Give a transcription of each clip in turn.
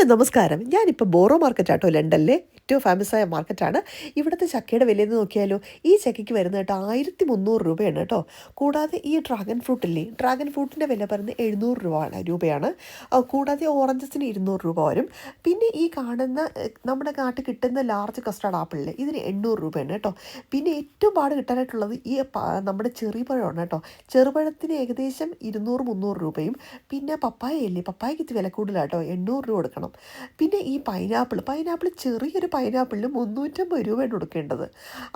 Hello നമസ്കാരം. ഞാനിപ്പോൾ borrow market ആട്ടോ ലണ്ടനിലെ ഏറ്റവും ഫേമസ് ആയ മാർക്കറ്റാണ്. ഇവിടുത്തെ ചക്കയുടെ വിലയെന്ന് നോക്കിയാലോ? ഈ ചക്കയ്ക്ക് വരുന്ന കേട്ടോ ആയിരത്തി മുന്നൂറ് രൂപയാണ് കേട്ടോ. കൂടാതെ ഈ ഡ്രാഗൺ ഫ്രൂട്ടില്ലേ ഡ്രാഗൺ ഫ്രൂട്ടിന്റെ വില പറയുന്നത് എഴുന്നൂറ് രൂപ രൂപയാണ്. കൂടാതെ ഓറഞ്ചസിന് ഇരുന്നൂറ് രൂപ വരും. പിന്നെ ഈ കാണുന്ന നമ്മുടെ നാട്ടിൽ കിട്ടുന്ന ലാർജ് കസ്റ്റാർഡ് ആപ്പിളിൽ ഇതിന് എണ്ണൂറ് രൂപയാണ് കേട്ടോ. പിന്നെ ഏറ്റവും പാട് കിട്ടാനായിട്ടുള്ളത് ഈ നമ്മുടെ ചെറുപഴമാണ് കേട്ടോ. ചെറുപഴത്തിന് ഏകദേശം ഇരുന്നൂറ് മുന്നൂറ് രൂപയും. പിന്നെ പപ്പായ ഇല്ലേ? പപ്പായക്ക് ഇത് വില കൂടുതലാട്ടോ എണ്ണൂറ് രൂപ കൊടുക്കണം. പിന്നെ ഈ പൈനാപ്പിൾ പൈനാപ്പിൾ ചെറിയൊരു പൈനാപ്പിളിന് മുന്നൂറ്റമ്പത് രൂപയാണ് കൊടുക്കേണ്ടത്.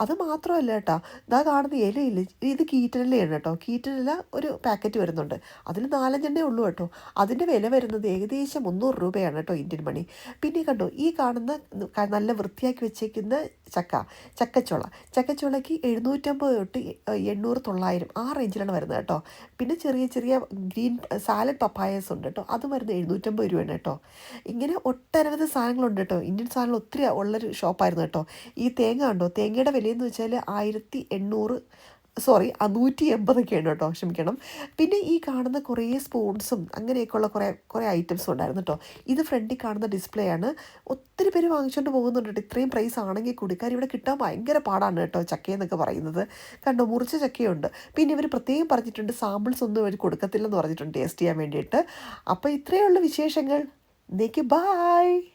അത് മാത്രമല്ല കേട്ടോ ഇതാ കാണുന്ന ഇലയില്ല ഇത് കീറ്റനിലയാണ് കേട്ടോ. കീറ്റനില ഒരു പാക്കറ്റ് വരുന്നുണ്ട്. അതിൽ നാലഞ്ചെണ്ണേ ഉള്ളൂ കേട്ടോ. അതിന്റെ വില വരുന്നത് ഏകദേശം മുന്നൂറ് രൂപയാണ് കേട്ടോ ഇന്ത്യൻ മണി. പിന്നെ കണ്ടോ ഈ കാണുന്ന നല്ല വൃത്തിയാക്കി വെച്ചേക്കുന്ന ചക്ക ചക്കച്ചുള. ചക്കച്ചുളയ്ക്ക് എഴുന്നൂറ്റമ്പത് തൊട്ട് എണ്ണൂറ് തൊള്ളായിരം ആ റേഞ്ചിലാണ് വരുന്നത് കേട്ടോ. പിന്നെ ചെറിയ ചെറിയ ഗ്രീൻ സാലഡ് പപ്പായസ് ഉണ്ട് കേട്ടോ. അത് വരുന്നത് എഴുന്നൂറ്റമ്പത് രൂപയാണ് കേട്ടോ. ഇങ്ങനെ ഒട്ടനവധി സാധനങ്ങളുണ്ട് കേട്ടോ. ഇന്ത്യൻ സാധനങ്ങൾ ഒത്തിരി ഉള്ളൊരു ഷോപ്പായിരുന്നു കേട്ടോ. ഈ തേങ്ങ ഉണ്ടോ തേങ്ങയുടെ വിലയെന്ന് വെച്ചാൽ ആയിരത്തി എണ്ണൂറ് സോറി ആ നൂറ്റി എൺപതൊക്കെയാണ് കേട്ടോ ക്ഷമിക്കണം. പിന്നെ ഈ കാണുന്ന കുറേ സ്പൂൺസും അങ്ങനെയൊക്കെയുള്ള കുറേ കുറേ ഐറ്റംസും ഉണ്ടായിരുന്നു കേട്ടോ. ഇത് ഫ്രണ്ടിൽ കാണുന്ന ഡിസ്പ്ലേ ആണ്. ഒത്തിരി പേര് വാങ്ങിച്ചുകൊണ്ട് പോകുന്നുണ്ട് കേട്ടോ. ഇത്രയും പ്രൈസ് ആണെങ്കിൽ കൂടി. കാര്യം ഇവിടെ കിട്ടാൻ ഭയങ്കര പാടാണ് കേട്ടോ ചക്കയെന്നൊക്കെ പറയുന്നത്. കണ്ടോ മുറിച്ച ചക്കയുണ്ട്. പിന്നെ ഇവർ പ്രത്യേകം പറഞ്ഞിട്ടുണ്ട് സാമ്പിൾസ് ഒന്നും അവർ കൊടുക്കത്തില്ലെന്ന് പറഞ്ഞിട്ടുണ്ട് ടേസ്റ്റ് ചെയ്യാൻ വേണ്ടിയിട്ട്. അപ്പോൾ ഇത്രയുള്ള വിശേഷങ്ങൾ. ഇന്നേക്ക് ബായ്